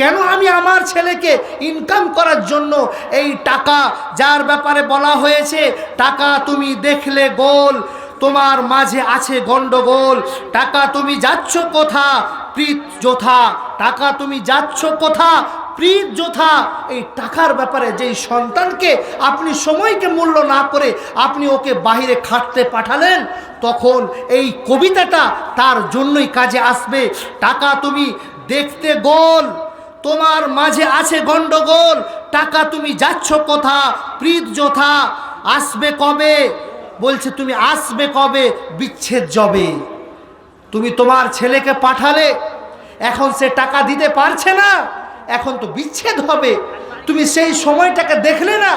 কেন আমি আমার ছেলেকে ইনকাম করার জন্য এই টাকা যার ব্যাপারে বলা হয়েছে, টাকা তুমি দেখলে গোল, তোমার মাঝে আছে গন্ডগোল, টাকা তুমি যাচ্ছ কোথা? প্রীত যোথা, টাকা তুমি যাচ্ছ কোথা? প্রীত যোথা, এই টাকার ব্যাপারে যেই সন্তানকে আপনি সময়কে মূল্য না করে আপনি ওকে বাহিরে খাটতে পাঠালেন, তখন এই কবিতাটা তার জন্যই কাজে আসবে। টাকা তুমি দেখতে গোল। তোমার মাঝে আছে গন্ডগোল। টাকা তুমি যাচ্ছ কোথা? প্রীত যোথা, আসবে কবে? বলছে, তুমি আসবে কবে? বিচ্ছেদ জবে তুমি তোমার ছেলেকে পাঠালে, এখন সে টাকা দিতে পারছে না, এখন তো বিচ্ছেদ হবে। তুমি সেই সময়টাকে দেখলে না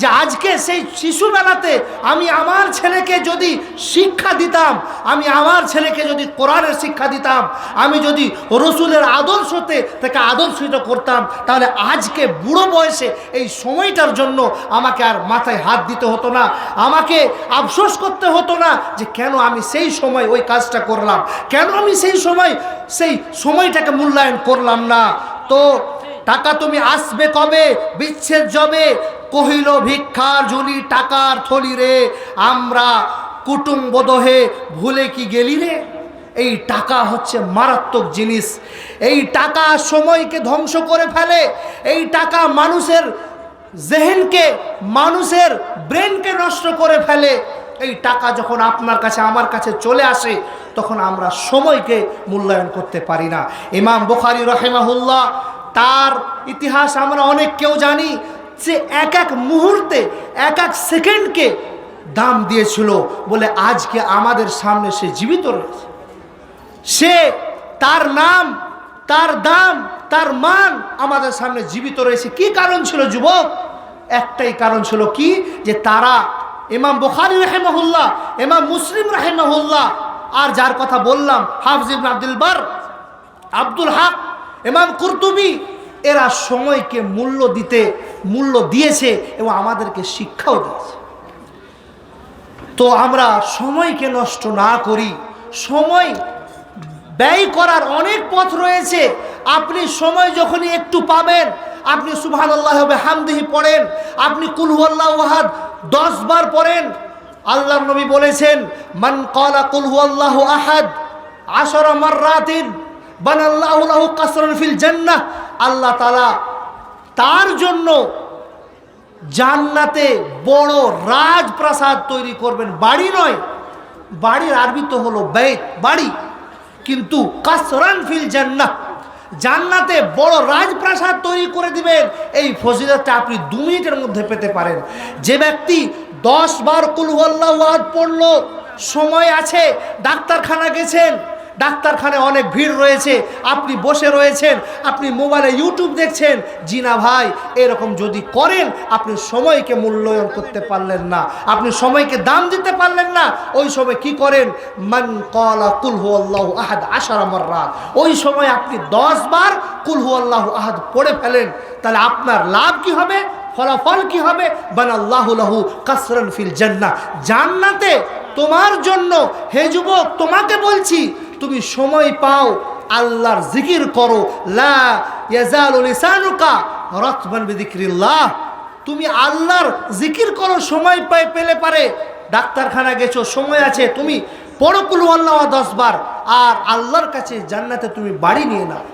যে আজকে সেই শিশুবেলাতে আমি আমার ছেলেকে যদি শিক্ষা দিতাম, আমি আমার ছেলেকে যদি কোরআনের শিক্ষা দিতাম, আমি যদি রসুলের আদর্শতে তাকে আদর্শিত করতাম, তাহলে আজকে বুড়ো বয়সে এই সময়টার জন্য আমাকে আর মাথায় হাত দিতে হতো না। আমাকে আফসোস করতে হতো না যে কেন আমি সেই সময় ওই কাজটা করলাম, কেন আমি সেই সময় সেই সময়টাকে মূল্যায়ন করলাম না। তো টাকা তুমি আসবে কবে? বিচ্ছেদ জবে। কহিল, ভিক্ষার ঝুলি টাকার থলি রে, আমরা কুটুম্ব দহে ভুলে কি গেলি রে? এই টাকা হচ্ছে মারাত্মক জিনিস। এই টাকা সময়কে ধ্বংস করে ফেলে। এই টাকা মানুষের জেহেনকে, মানুষের ব্রেনকে নষ্ট করে ফেলে। এই টাকা যখন আপনার কাছে, আমার কাছে চলে আসে, তখন আমরা সময়কে মূল্যায়ন করতে পারি না। ইমাম বুখারি রহেমাহুল্লাহ, তার ইতিহাস আমরা অনেক কেউ জানি যে এক এক মুহূর্তে, এক এক সেকেন্ডকে দাম দিয়েছিল বলে আজকে আমাদের সামনে সে জীবিত রয়েছে। সে তার নাম, তার দাম, তার মান আমাদের সামনে জীবিত রয়েছে। কি কারণ ছিল যুবক? একটাই কারণ ছিল কি? যে তারা ইমাম বুখারি রাহেমাহুল্লাহ, ইমাম মুসলিম রাহেমাহুল্লাহ, আর যার কথা বললাম, হাফজ ইবনে আব্দুল বার, আব্দুল হক, ইমাম কুরতুবি এরা সময়কে মূল্য দিতে, মূল্য দিয়েছে এবং আমাদেরকে শিক্ষাও দিয়েছে। তো আমরা সময়কে নষ্ট না করি। সময় ব্যয় করার অনেক পথ রয়েছে। আপনি সময় যখনই একটু পাবেন, আপনি সুবহান আল্লাহ হামদিহি পড়েন, আপনি কুলহুয়াল্লাহ ওয়াহাদ দশ বার পড়েন আল্লাহ নবী বলেছেন, মান কলা কুলহুয়াল্লাহ আহাদ আশরা মাররাতিন বানাল্লাহু লাহু কাসরান ফিল জান্নাহ। আল্লাহ তালা তার জন্য জান্নাতে বড় রাজপ্রাসাদ তৈরি করবেন। বাড়ি নয়, বাড়ির আরবি তো হলো বেত, বাড়ি। কিন্তু কাসরান ফিল জান্নাত জান্নাতে বড় রাজপ্রাসাদ তৈরি করে দিবেন। এই ফজিলতটা আপনি দু মিনিটের মধ্যে পেতে পারেন। যে ব্যক্তি দশ বার কুলহল্লা ওয়াদ পড়ল, সময় আছে, ডাক্তারখানা গেছেন ডাক্তারখানায় অনেক ভিড় রয়েছে, আপনি বসে রয়েছেন, আপনি মোবাইলে ইউটিউব দেখছেন। জি না ভাই, এরকম যদি করেন, আপনি সময়কে মূল্যায়ন করতে পারলেন না, আপনি সময়কে দাম দিতে পারলেন না, ওই সময় কি করেন? মান কলা কুলহু আল্লাহ আহাদ আশার আমার রাত ওই সময় আপনি দশ বার কুলহু আল্লাহ আহাদ পড়ে ফেলেন, তাহলে আপনার লাভ কি হবে? ফলাফল কি হবে? বানাল্লাহু কাসরান ফিল জান্না জান্নাতে তোমার জন্য, হে যুবক, তোমাকে বলছি তুমি সময় পাও, আল্লাহর জিকির করো লিসানুকা তুমি আল্লাহর জিকির করো, সময় পাই পেলে পারে। ডাক্তারখানা গেছো, সময় আছে, তুমি পড়ো কুলু আল্লাহ দশ বার আর আল্লাহর কাছে জান্নাতে তুমি বাড়ি নিয়ে নাও।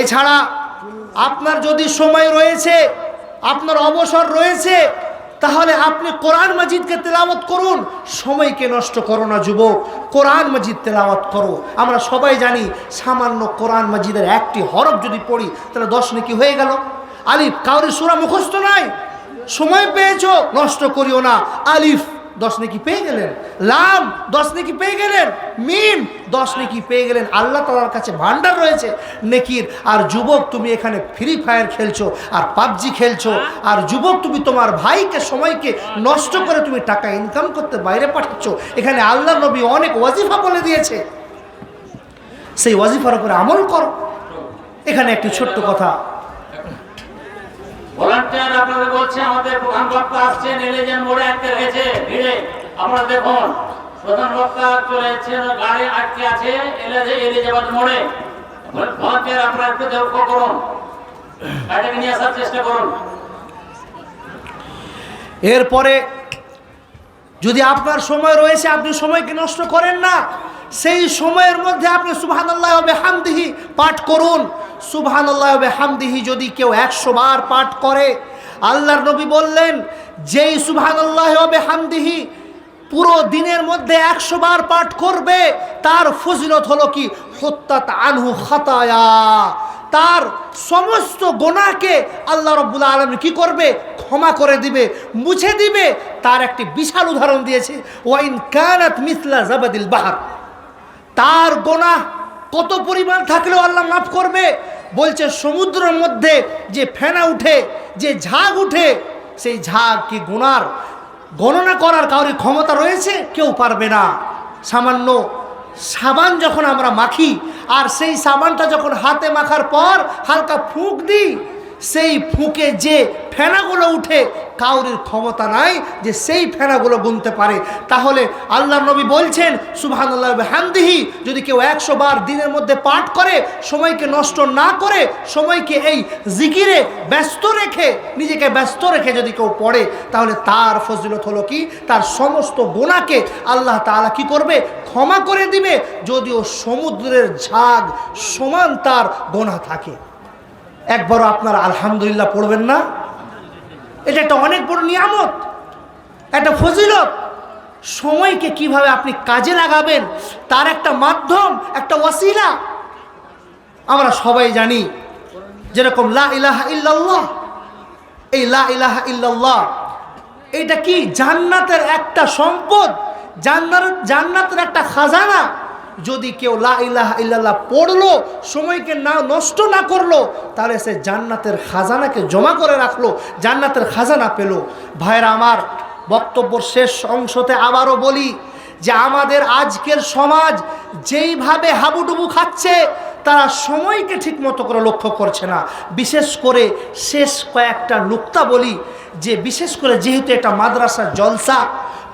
এছাড়া আপনার যদি সময় রয়েছে, আপনার অবসর রয়েছে তাহলে আপনি কোরআন মাজিদকে তেলাওয়াত করুন। সময়কে নষ্ট করো না যুবক। কোরআন মাজিদ তেলাওয়াত করো। আমরা সবাই জানি সামান্য কোরআন মাজিদের একটি হরফ যদি পড়ি, তাহলে দশ নাকি হয়ে গেল। আলিফ, কাউরি সুরা মুখস্থ নাই। সময় পেয়েছ, নষ্ট করিও না। আলিফ দশ নাকি পেয়ে গেলেন লাম দশ নাকি পেয়ে গেলেন, মিম দশ নাকি পেয়ে গেলেন, আল্লাহ তালার কাছে ভান্ডার রয়েছে। নেকির, আর যুবক তুমি এখানে ফ্রি ফায়ার খেলছো, আর পাবজি খেলছো, আর যুবক তুমি তোমার ভাইকে, সময়কে নষ্ট করে তুমি টাকা ইনকাম করতে বাইরে পাঠাচ্ছ। এখানে আল্লাহ নবী অনেক ওয়াজিফা বলে দিয়েছে। সেই ওয়াজিফার উপরে আমল করো। এখানে একটি ছোট্ট কথা আপনাদের আমাদের প্রধান বক্তা আসছেন মোড়ে আটকে আপনারা দেখুন, প্রধান বক্তা গাড়ি আটকে আছে আপনারা একটু নিয়ে আসার চেষ্টা করুন। এরপরে যদি আপনার সময় রয়েছে, আপনি সময়কে নষ্ট করেন না। সেই সময়ের মধ্যে আপনি সুবহান আল্লাহ হামদিহি পাঠ করুন। সুবহান আল্লাহ হামদিহি যদি কেউ একশো বার পাঠ করে, আল্লাহর নবী বললেন, যেই সুবহান আল্লাহ হামদিহি পুরো দিনের মধ্যে একশো বার পাঠ করবে, তার ফজিলত হলো কি? হত্যাত আনহু খাতায়া। তার সমস্ত গোনাকে আল্লাহ রব্বুল আলম কি করবে? ক্ষমা করে দিবে, মুছে দিবে। তার একটি বিশাল উদাহরণ দিয়েছে ওয়াইন কানাত মিসলা জাবাদিল বাহার। তার গোনা কত পরিমাণ থাকলেও আল্লাহ মাফ করবে? বলছে, সমুদ্রের মধ্যে যে ফেনা উঠে, যে ঝাঁক উঠে, সেই ঝাঁক কি গুনার? গণনা করার কাউরি ক্ষমতা রয়েছে? কেউ পারবে না। সামান্য সাবান যখন আমরা মাখি, আর সেই সাবানটা যখন হাতে মাখার পর হালকা ফুঁক দিই, সেই ফুঁকে যে ফেনাগুলো উঠে কাউরির ক্ষমতা নাই যে সেই ফেনাগুলো গুনতে পারে। তাহলে আল্লাহ নবী বলছেন সুবহান আল্লাহ হামদিহি যদি কেউ একশো বার দিনের মধ্যে পাঠ করে, সময়কে নষ্ট না করে, সময়কে এই জিকিরে ব্যস্ত রেখে, নিজেকে ব্যস্ত রেখে যদি কেউ পড়ে, তাহলে তার ফজিলত হলো কি? তার সমস্ত গোনাকে আল্লাহ তাআলা কি করবে? ক্ষমা করে দিবে। যদিও সমুদ্রের ঝাগ সমান তার গোনা থাকে। একবারও আপনারা আলহামদুলিল্লাহ পড়বেন না? এটা একটা অনেক বড় নিয়ামত, একটা ফজিলত। সময়কে কীভাবে আপনি কাজে লাগাবেন, তার একটা মাধ্যম, একটা ওয়াসিলা। আমরা সবাই জানি যেরকম লা ইলাহা ইল্লাল্লাহ, এই লা ইলাহা ইল্লাল্লাহ, এটা কি জান্নাতের একটা সম্পদ, জান্নার জান্নাতের একটা খাজানা? যদি কেউ লা ইলাহা ইল্লাল্লাহ পড়ল, সময়কে না নষ্ট না করল, তাহলে সে জান্নাতের খাজানাকে জমা করে রাখল, জান্নাতের খাজানা পেল। ভাইরা আমার বক্তব্যর শেষ অংশতে আবারও বলি যে আমাদের আজকের সমাজ যেইভাবে হাবুডুবু খাচ্ছে, তারা সময়কে ঠিক মতো করে লক্ষ্য করছে না। বিশেষ করে শেষ কয়েকটা নুক্তা বলি যে, বিশেষ করে যেহেতু এটা মাদ্রাসার জলসা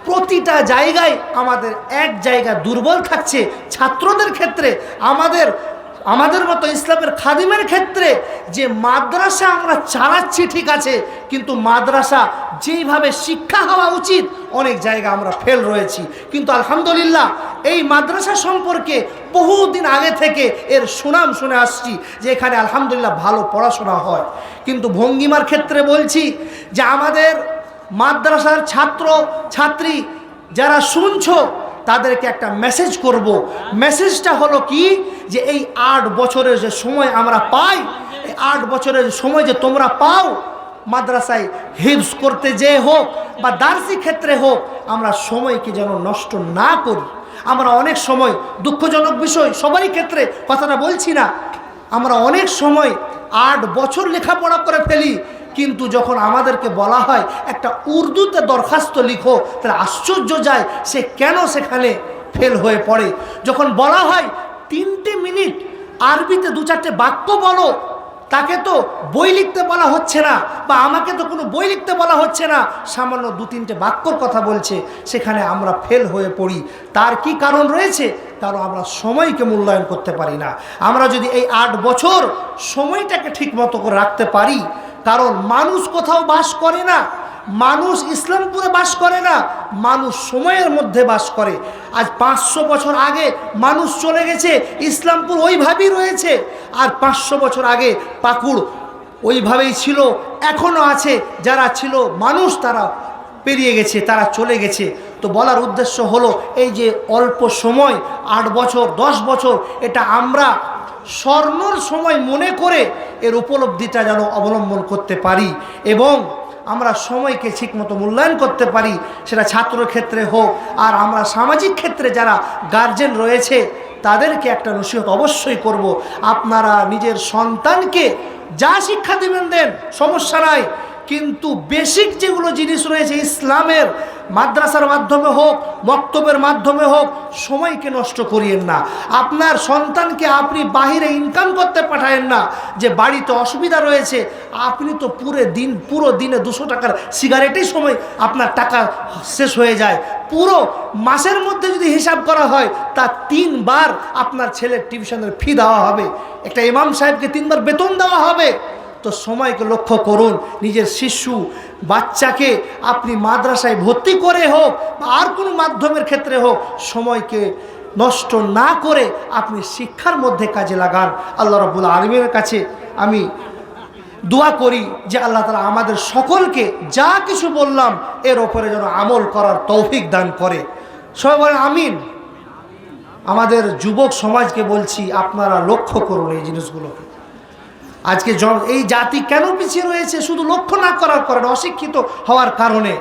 প্রতিটা জায়গায় আমাদের এক জায়গা দুর্বল থাকছে ছাত্রদের ক্ষেত্রে, আমাদের আমাদের মতো ইসলামের খাদিমের ক্ষেত্রে যে মাদ্রাসা আমরা চালাচ্ছি ঠিক আছে, কিন্তু মাদ্রাসা যেইভাবে শিক্ষা হওয়া উচিত, অনেক জায়গা আমরা ফেল রয়েছি। কিন্তু আলহামদুলিল্লাহ, এই মাদ্রাসা সম্পর্কে বহুদিন আগে থেকে এর সুনাম শুনে আসছি যে এখানে আলহামদুলিল্লাহ ভালো পড়াশোনা হয়। কিন্তু ভঙ্গিমার ক্ষেত্রে বলছি যে আমাদের মাদ্রাসার ছাত্র, ছাত্রী যারা শুনছো, তাদেরকে একটা মেসেজ করব। মেসেজটা হলো কি? যে এই আট বছরের যে সময় আমরা পাই, এই আট বছরের সময় যে তোমরা পাও, মাদ্রাসায় হিপস করতে যে হোক বা দার্সি ক্ষেত্রে হোক, আমরা সময়কে যেন নষ্ট না করি। আমরা অনেক সময় দুঃখজনক বিষয়, সবারই ক্ষেত্রে কথাটা বলছি না। আমরা অনেক সময় আট বছর লেখাপড়া করে ফেলি কিন্তু যখন আমাদেরকে বলা হয়, একটা উর্দুতে দরখাস্ত লিখো, তাহলে আশ্চর্য যায় সে কেন সেখানে ফেল হয়ে পড়ে। যখন বলা হয়, তিনটে মিনিট আরবিতে দু চারটে বাক্য বলো, তাকে তো বই লিখতে বলা হচ্ছে না, বা আমাকে তো কোনো বই লিখতে বলা হচ্ছে না, সামান্য দু তিনটে বাক্যর কথা বলছে, সেখানে আমরা ফেল হয়ে পড়ি। তার কি কারণ রয়েছে? কারণ আমরা সময়কে মূল্যায়ন করতে পারি না। আমরা যদি এই আট বছর সময়টাকে ঠিক মতো করে রাখতে পারি কারণ মানুষ কোথাও বাস করে না। মানুষ ইসলামপুরে বাস করে না, মানুষ সময়ের মধ্যে বাস করে। আজ পাঁচশো বছর আগে মানুষ চলে গেছে, ইসলামপুর ওইভাবেই রয়েছে। আর পাঁচশো বছর আগে পাকুড় ওইভাবেই ছিল এখনও আছে। যারা ছিল মানুষ তারা পেরিয়ে গেছে, তারা চলে গেছে। তো বলার উদ্দেশ্য হলো, এই যে অল্প সময়, আট বছর, দশ বছর, এটা আমরা স্বর্ণর সময় মনে করে এর উপলব্ধিটা যেন অবলম্বন করতে পারি এবং আমরা সময়কে ঠিকমতো মূল্যায়ন করতে পারি, সেটা ছাত্র ক্ষেত্রে হোক, আর আমরা সামাজিক ক্ষেত্রে যারা গার্জেন রয়েছে, তাদেরকে একটা নসিহত অবশ্যই করব। আপনারা নিজের সন্তানকে যা শিক্ষা দেবেন দেন, সমস্যা নাই। কিন্তু বেসিক যেগুলো জিনিস রয়েছে, ইসলামের মাদ্রাসার মাধ্যমে হোক বক্তব্যের মাধ্যমে হোক, সময়কে নষ্ট করিয়েন না। আপনার সন্তানকে আপনি বাহিরে ইনকাম করতে পাঠায়েন না, যে বাড়িতে অসুবিধা রয়েছে, আপনি তো পুরো দিন, পুরো দিনে দুশো টাকার সিগারেটেই সময় আপনার টাকা শেষ হয়ে যায়। পুরো মাসের মধ্যে যদি হিসাব করা হয়, তা তিনবার আপনার ছেলের টিউশনের ফি দেওয়া হবে। একটা ইমাম সাহেবকে তিনবার বেতন দেওয়া হবে। তো সময়কে লক্ষ্য করুন। নিজের শিশু, বাচ্চাকে আপনি মাদ্রাসায় ভর্তি করে হোক বা আর কোনো মাধ্যমের ক্ষেত্রে হোক, সময়কে নষ্ট না করে আপনি শিক্ষার মধ্যে কাজে লাগান। আল্লাহ রবুল আলমের কাছে আমি দোয়া করি যে আল্লাহ তালা আমাদের সকলকে যা কিছু বললাম, এর ওপরে যেন আমল করার তৌফিক দান করে। সবাই বলেন, আমিন। আমাদের যুবক সমাজকে বলছি, আপনারা লক্ষ্য করুন এই জিনিসগুলোকে। আজকে এই জাতি কেন পিছিয়ে রয়েছে? শুধু লক্ষ্য না করার কারণে, অশিক্ষিত হওয়ার কারণে।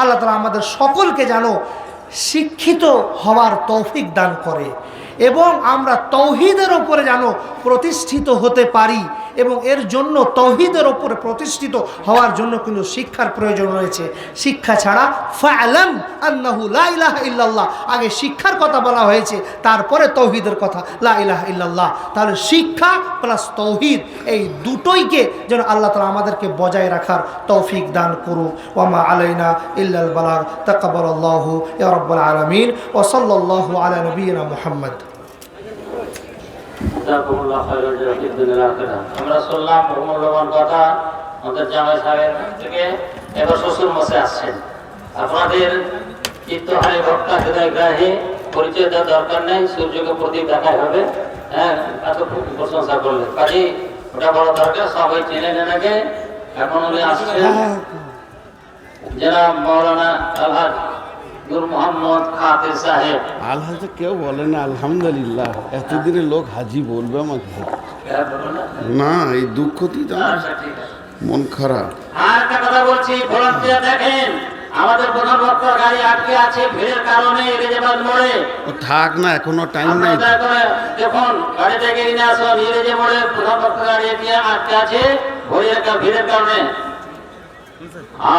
আল্লাহ তালা আমাদের সকলকে যেন শিক্ষিত হওয়ার তৌফিক দান করে এবং আমরা তৌহিদের ওপরে যেন প্রতিষ্ঠিত হতে পারি। এবং এর জন্য তৌহিদের ওপরে প্রতিষ্ঠিত হওয়ার জন্য কিন্তু শিক্ষার প্রয়োজন রয়েছে। শিক্ষা ছাড়া ফালাম আন্নাহু লা ইলাহা ইল্লাল্লাহ। আগে শিক্ষার কথা বলা হয়েছে, তারপরে তৌহিদের কথা। লা ইলাহা ইল্লাল্লাহ। তাহলে শিক্ষা প্লাস তৌহিদ, এই দুটোইকে যেন আল্লাহ তালা আমাদেরকে বজায় রাখার তৌফিক দান করুক ওয়ামা আলাইনা ইল্লাল বালাগ। তাকাবালাল্লাহু ইয়া রাব্বাল আলামিন। ওয়া সাল্লাল্লাহু আলা আখিরা। আমরা শুনলাম মূল্যবান কথা আমাদের জামাই সাহেব থেকে এবার শ্বশুর মশে আসছেন। আপনাদের চিত্তহারি ভক্তা হৃদয় গ্রাহী পরিচয় দেওয়ার দরকার নেই সূর্যকে প্রদীপ দেখাই হবে। হ্যাঁ এত প্রশংসা করলে কাজে ওটা বড় দরকার সবাই চেনে নেন আগে। এখন উনি আসছেন। জনাব মৌলানা আলহাজ মোহাম্মদ খাতির সাহেব? আলহাজ কেউ বলে না আলহামদুলিল্লাহ। এতদিনে লোক হাজি বলবে আমাকে। হ্যাঁ, না? এই তো আমার আচ্ছা মন খারাপ। আর একটা কথা বলছি ভলান্টিয়ার দেখেন আমাদের প্রধান বক্তার গাড়ি আটকে আছে ভিড়ের কারণে ইরেজেবাদ মোড়ে। ও থাক না এখনও টাইম নাই। দেখুন গাড়িটা এগিয়ে নিয়ে আসুন ইরেজে মোড়ে প্রধান বক্তার গাড়ি আটকে আছে ভিড়ের কারণে।